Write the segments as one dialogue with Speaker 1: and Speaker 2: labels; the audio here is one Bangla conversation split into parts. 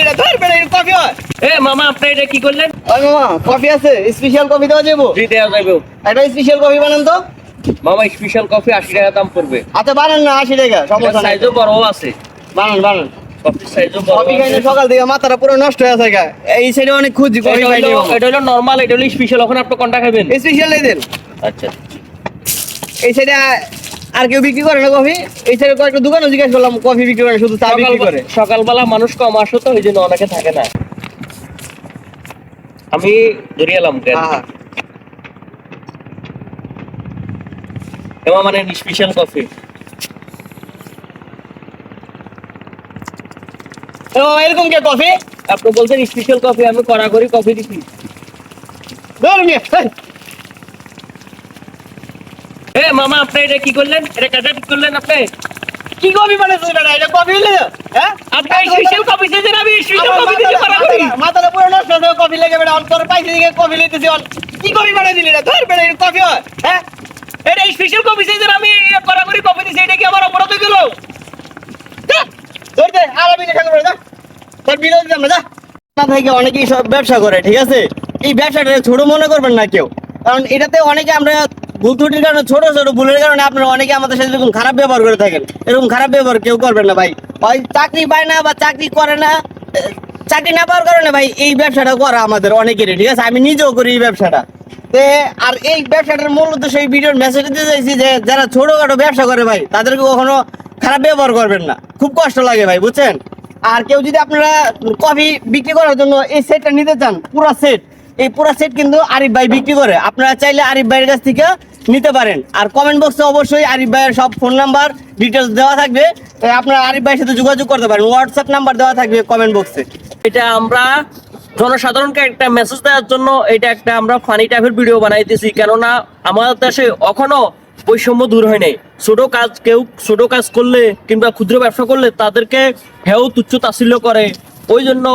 Speaker 1: এটা ধর এটা কফি হয়।
Speaker 2: এ মামা আপনি এটা কি করলেন?
Speaker 1: ওই মামা কফি আছে স্পেশাল কফি দেওয়া যাব
Speaker 2: ফ্রি দেওয়া যাবে
Speaker 1: একটা স্পেশাল কফি বানান তো।
Speaker 2: মামা স্পেশাল কফি আশি টাকা দাম পড়বে।
Speaker 1: আচ্ছা বানান না আশি টাকা সমস্যা নাই।
Speaker 2: সাইজও বড় আছে।
Speaker 1: বানান বানান। সকাল থেকে মাথাটা পুরো নষ্ট হয়ে গা। এই সাইডে অনেক খুঁজি
Speaker 2: এটা হলো নরমাল এটা হলো স্পেশাল এখন আপনি কোনটা খাবেন?
Speaker 1: স্পেশাল দেন।
Speaker 2: আচ্ছা।
Speaker 1: এই সাইডে আর কেউ বিক্রি করে না কফি? এই সাইডে কয়েকটা দোকানও জিজ্ঞেস করলাম কফি বিক্রি করে শুধু চা বিক্রি করে।
Speaker 2: সকালবেলা- মানুষ কম আসো তো ওই জন্য অনেকে থাকে না। আমি ধরে এলাম
Speaker 1: হ্যাঁ
Speaker 2: এমা মানে স্পেশাল কফি
Speaker 1: এরকম কে কফি
Speaker 2: আপনি বলছেন স্পেশাল কফি আমি কড়া করি কফি দিচ্ছি
Speaker 1: ধর মিয়া এই।
Speaker 2: এ মামা আপনি এটা কি করলেন? এটা কাটা ঠিক করলেন আপনি?
Speaker 1: কি কফি বানাইছিস বেটা? এটা হইলে হ্যাঁ?
Speaker 2: আপনি আমি করি
Speaker 1: মাথাটা পুরো নষ্ট হয়ে লেগে অন তোর পাইছে দিকে অন কি দিলি ধর এটা হয় হ্যাঁ?
Speaker 2: এটা স্পেশাল আমি করি কফি দিচ্ছি এটা কি আমার অপরাধ হয়ে গেল?
Speaker 1: ধর দে আর আমি দেখানো করে যা। তোর বিরোধী দাম না থেকে অনেকেই সব ব্যবসা করে ঠিক আছে? এই ব্যবসাটা ছোট মনে করবেন না কেউ। কারণ এটাতে অনেকে আমরা ভুল ত্রুটির কারণে, ছোট ছোট ভুলের কারণে আপনারা অনেকে আমাদের সাথে এরকম খারাপ ব্যবহার করে থাকেন। এরকম খারাপ ব্যবহার কেউ করবেন না ভাই। হয় চাকরি পায় না বা চাকরি করে না চাকরি না পাওয়ার কারণে ভাই এই ব্যবসাটা করা আমাদের অনেকেরই, ঠিক আছে? আমি নিজেও করি এই ব্যবসাটা। তে, আর এই ব্যবসাটার মূল উদ্দেশ্য এই ভিডিওর মেসেজ দিতে চাইছি যে, যারা ছোটখাটো ব্যবসা করে ভাই, তাদেরকে কখনো খারাপ ব্যবহার করবেন না। খুব কষ্ট লাগে ভাই, বুঝছেন? আর কেউ যদি আপনারা কফি বিক্রি করার জন্য এই সেটটা নিতে চান, পুরো সেট এই পুরো সেট কিন্তু আরিফ ভাই বিক্রি করে। আপনারা চাইলে আরিফ ভাইয়ের কাছ থেকে নিতে পারেন। আর কমেন্ট বক্সে অবশ্যই আরিফ ভাইয়ের সব ফোন নাম্বার ডিটেলস দেওয়া থাকবে। আপনারা আরিফ ভাইয়ের সাথে যোগাযোগ করতে পারেন। হোয়াটসঅ্যাপ নাম্বার দেওয়া থাকবে কমেন্ট বক্সে
Speaker 2: এটা আমরা জনসাধারণকে একটা মেসেজ দেওয়ার জন্য এটা একটা আমরা ফানি টাইপের ভিডিও বানাইতেছি কেননা আমাদের দেশে এখনও বৈষম্য দূর হয় নাই। ছোট কাজ কেউ, ছোট কাজ করলে কিংবা ক্ষুদ্র ব্যবসা করলে তাদেরকে হেও তুচ্ছ তাচ্ছিল্য করে। ওই জন্য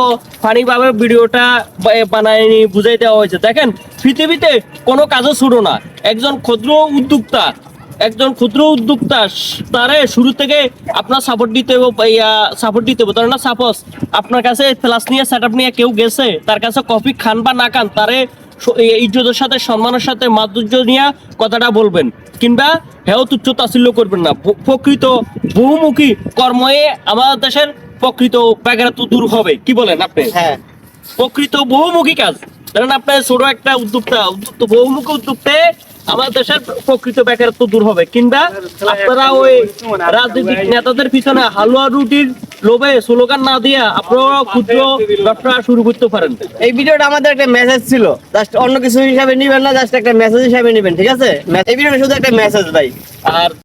Speaker 2: ফানি ভাবে ভিডিওটা বানায়নি, বুঝাই দেওয়া হয়েছে। দেখেন, পৃথিবীতে কোনো কাজও ছোট না। একজন ক্ষুদ্র উদ্যোক্তা, একজন ক্ষুদ্র উদ্যোক্তা, তারে শুরু থেকে আপনার সাপোর্ট দিতে সাপোর্ট দিতে হবে ধরেন না সাপোজ আপনার কাছে প্লাস নিয়ে সেট নিয়ে কেউ গেছে, তার কাছে কফি খান বা না খান, তারে ইজ্জতের সাথে, সম্মানের সাথে, মাধুর্য নিয়ে কথাটা বলবেন। কিংবা হেও তুচ্ছ তাচ্ছিল্য করবেন না। প্রকৃত বহুমুখী কর্ময়ে আমাদের দেশের প্রকৃত ব্যাঘাত দূর হবে। কি বলেন আপনি?
Speaker 1: হ্যাঁ।
Speaker 2: প্রকৃত বহুমুখী কাজ। ধরেন আপনার ছোট একটা উদ্যোক্তা উদ্যোক্তা বহুমুখী উদ্যোক্তে আমাদের দেশের প্রকৃত বেকারত্ব দূর হবে। কিংবা আপনারা ওই রাজনৈতিক নেতাদের পিছনে হালুয়া রুটির লোভে স্লোগান না দিয়া আপনারা ক্ষুদ্র ব্যবসা শুরু করতে পারেন।
Speaker 1: এই ভিডিওটা আমাদের একটা মেসেজ ছিল। জাস্ট অন্য কিছু হিসাবে নিবেন না জাস্ট একটা মেসেজ হিসাবে নিবেন ঠিক আছে? এই ভিডিওটা শুধু একটা মেসেজ ভাই।
Speaker 2: আর